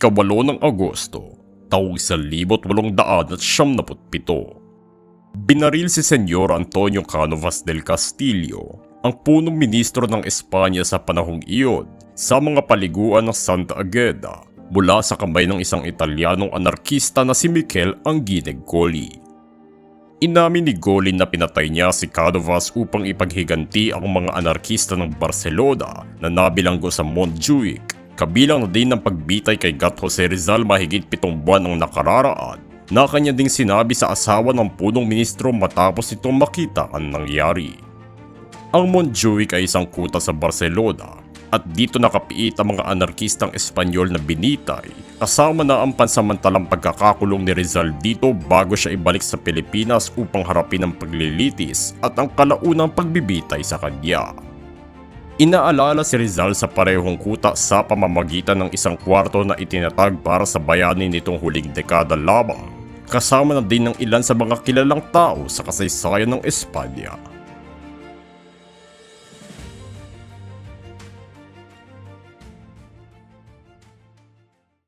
ikawalo ng Agosto, taong 1877. Binaril si Senyor Antonio Canovas del Castillo, ang punong ministro ng Espanya sa panahong iyon, sa mga paliguan ng Santa Agueda mula sa kamay ng isang Italianong anarkista na si Mikel Anguineg Goli. Inamin ni Golin na pinatay niya si Cadovas upang ipaghiganti ang mga anarkista ng Barcelona na nabilanggo sa Montjuic, kabilang na din ng pagbitay kay Gat Jose Rizal mahigit pitong buwan ang nakararaan na kanya ding sinabi sa asawa ng punong ministro matapos itong makita ang nangyari. Ang Montjuic ay isang kuta sa Barcelona at dito nakapiit ang mga anarkistang Espanyol na binitay kasama na ang pansamantalang pagkakakulong ni Rizal dito bago siya ibalik sa Pilipinas upang harapin ang paglilitis at ang kalaunang pagbibitay sa kanya. Inaalala si Rizal sa parehong kuta sa pamamagitan ng isang kwarto na itinatag para sa bayani nitong huling dekada lamang kasama na din ng ilan sa mga kilalang tao sa kasaysayan ng Espanya.